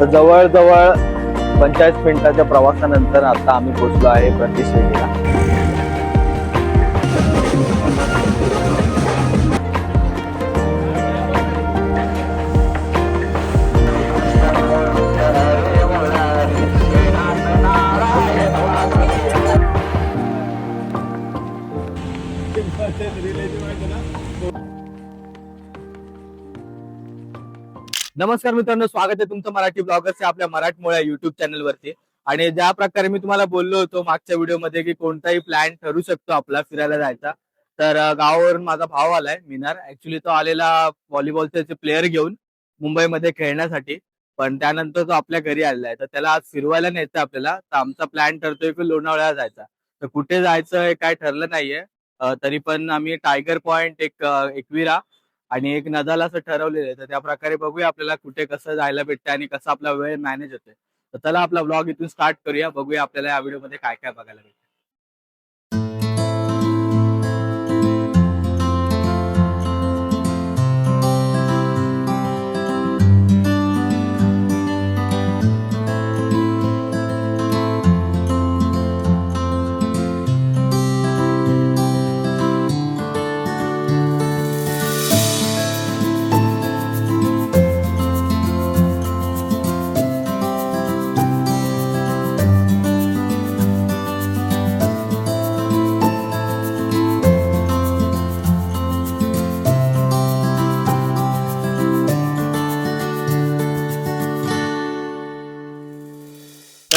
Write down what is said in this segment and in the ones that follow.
तर जवळजवळ पंचेचाळीस मिनिटाच्या प्रवासानंतर आता आम्ही पोहोचलो आहे प्रतिश्रेणीला नमस्कार मित्रांनो स्वागत आहे तुमचं मराठी ब्लॉगर्स आपल्या मराठमोळ्या युट्यूब चॅनलवरती आणि ज्या प्रकारे मी तुम्हाला बोललो होतो मागच्या व्हिडिओमध्ये की कोणताही प्लॅन ठरू शकतो आपला फिरायला जायचा. तर गावावरून माझा भाव आलाय मिनार. ऍक्च्युली तो आलेला व्हॉलीबॉलचे प्लेअर घेऊन मुंबईमध्ये खेळण्यासाठी. पण त्यानंतर तो आपल्या घरी आलेला आहे. तर त्याला आज फिरवायला न्यायचं आपल्याला. तर आमचा प्लॅन ठरतोय की लोणावळ्याला जायचा. तर कुठे जायचं हे काय ठरलं नाहीये. तरी पण आम्ही टायगर पॉइंट एक एकविरा आणि एक नदाल असं ठरवलेलं आहे तर त्या प्रकारे बघूया आपल्याला कुठे कसं जायला भेटतं आणि कसं आपला वेळ मॅनेज होतोय. तर त्याला आपला ब्लॉग इथून स्टार्ट करूया बघूया आपल्याला या व्हिडिओमध्ये काय काय बघायला भेटतं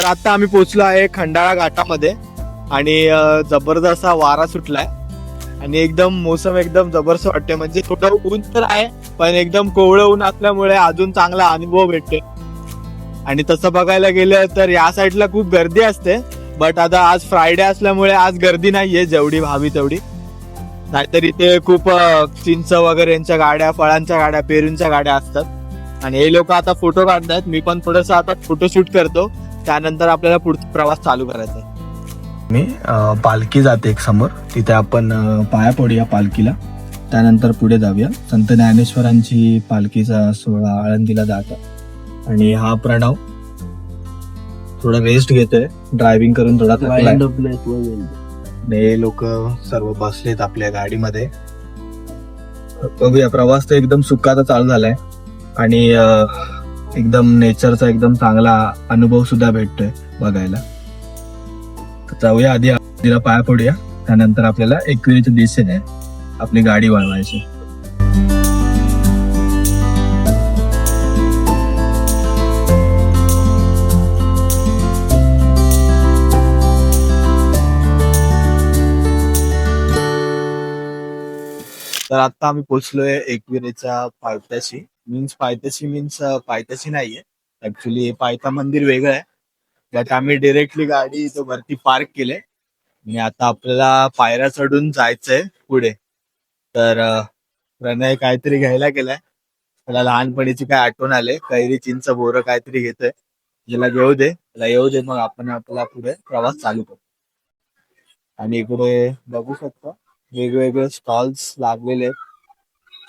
तर आता आम्ही पोहोचलो आहे खंडाळा घाटामध्ये आणि जबरदस्त वारा सुटलाय. आणि एकदम मोसम एकदम जबरदस्त वाटते म्हणजे थोडं ऊन तर आहे पण एकदम कोवळं ऊन असल्यामुळे अजून चांगला अनुभव भेटते आणि तसं बघायला गेलं तर या साईडला खूप गर्दी असते बट आता आज फ्रायडे असल्यामुळे आज गर्दी नाहीये जेवढी व्हावी तेवढी. नाहीतर इथे खूप चिंच वगैरे यांच्या गाड्या फळांच्या गाड्या पेरूंच्या गाड्या असतात. आणि हे लोक आता फोटो काढतायत. मी पण थोडस आता फोटोशूट करतो. त्यानंतर आपल्याला पुढचा प्रवास चालू करायचा आहे. मी पालखी जाते एक समोर. तिथे आपण पाया पडूया पालखीला. त्यानंतर पुढे जाऊया. संत ज्ञानेश्वरांची पालखीचा सोहळा आळंदीला जात. आणि हा प्रणव थोडा रेस्ट घेतोय. ड्रायव्हिंग करून थोडा थकलाय. हे लोक सर्व बसलेत आपल्या गाडीमध्ये. बघूया प्रवास तर एकदम सुखाचा चालू झालाय. आणि अ, एकदम नेचरचा एकदम चांगला अनुभव सुद्धा भेटतोय बघायला. जाऊया आधी तिला पाया पडूया. त्यानंतर आपल्याला एकविरीच्या दिशेने आपली गाडी वळवायची. तर आता आम्ही पोहोचलोय एकविरेच्या पायथ्याशी मीन्स पायथ्याशी मीन्स पायथ्याशी नाहीये. ऍक्च्युली पायथा मंदिर वेगळं आहे. त्यात आम्ही डिरेक्टली गाडी इथं वरती पार्क केले आणि आता आपल्याला पायऱ्या चढून जायचंय पुढे. तर प्रणय काहीतरी घ्यायला गेलाय. त्याला लहानपणीची काय आठवण आले? कैरी चिंच बोरं काहीतरी घेतोय. ज्याला येऊ दे. त्याला येऊ दे. मग आपण आपला पुढे प्रवास चालू करू. आणि इकडे बघू शकता. वेगवेगळे स्टॉल्स लागलेले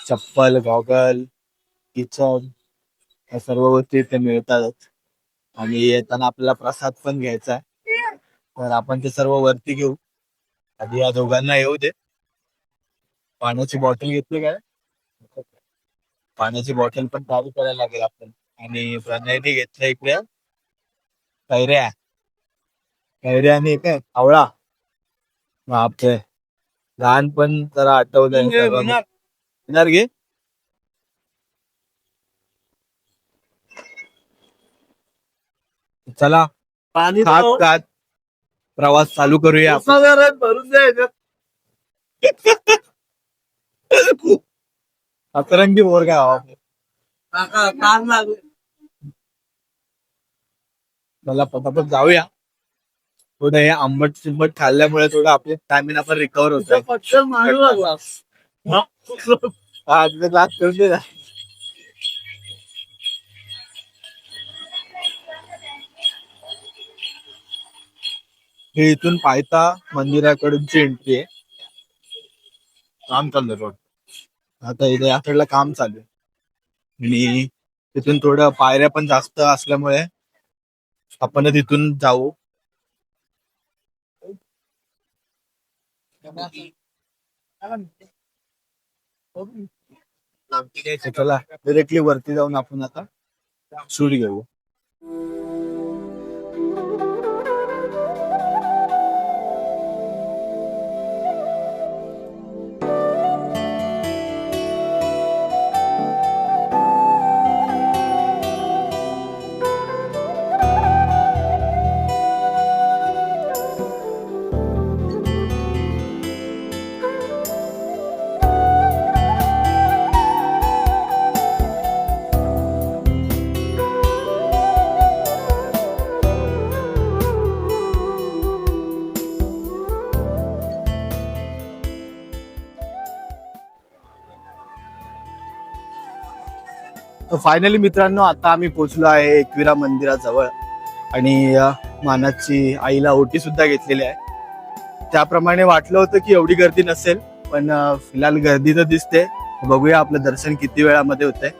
चप्पल गॉगल किचन या सर्व गोष्टी इथे मिळतातच. आणि येताना आपल्याला प्रसाद पण घ्यायचा आहे. तर आपण ते सर्व वरती घेऊ. आधी या दोघांना येऊ दे. पाण्याची बॉटल घेतली काय पाण्याची बॉटल पण चालू करायला लागेल आपण. आणि प्रणयने घेतलं इकडे. कैऱ्या. कैऱ्या आणि काय आवळा. बापरे. लहानपण जरा आठवलं घे. चला पाणी खात खात प्रवास चालू करूया भरून द्यायचं अतरंगी बोर गाव लागले मला पटापट जाऊया थोडं हे आंबट चिंबट खाल्ल्यामुळे थोडं आपले स्टॅमिना पण रिकवर होत पटकन मारू लागला हा तिथे करून दे ना. हे इथून पायथा मंदिराकडूनची एंट्री आहे. काम चाललंय रोड आता इथे या साईडला काम चालू आहे. आणि तिथून थोडं पायऱ्या पण जास्त असल्यामुळे आपण तिथून जाऊ. चला. डिरेक्टली वरती जाऊन आपण आता शूट घेऊ. फायनली मित्रांनो आता आम्ही पोहोचलो आहे एकविरा मंदिराजवळ. आणि मानाची आईला ओटी सुद्धा घेतलेली आहे. त्याप्रमाणे वाटलं होतं की एवढी गर्दी नसेल पण फिलहाल गर्दी तर दिसते. बघूया आपलं दर्शन किती वेळामध्ये होतंय.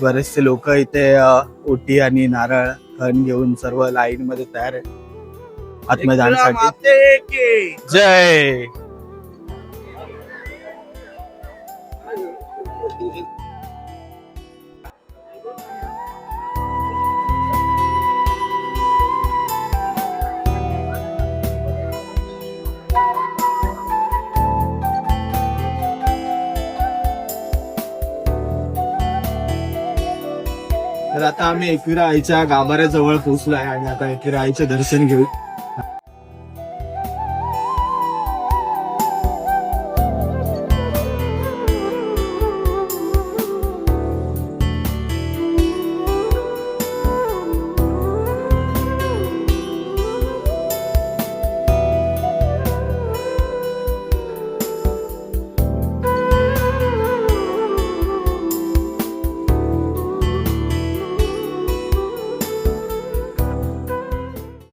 बरेचसे लोक इथे ओटी आणि नारळ खण घेऊन सर्व लाईन मध्ये तयार आहे आतमध्ये जाण्यासाठी. जय! तर आता आम्ही एकविरा आईच्या गाभाऱ्याजवळ पोहोचलो आहे आणि आता एकविरा आईचं दर्शन घेऊ.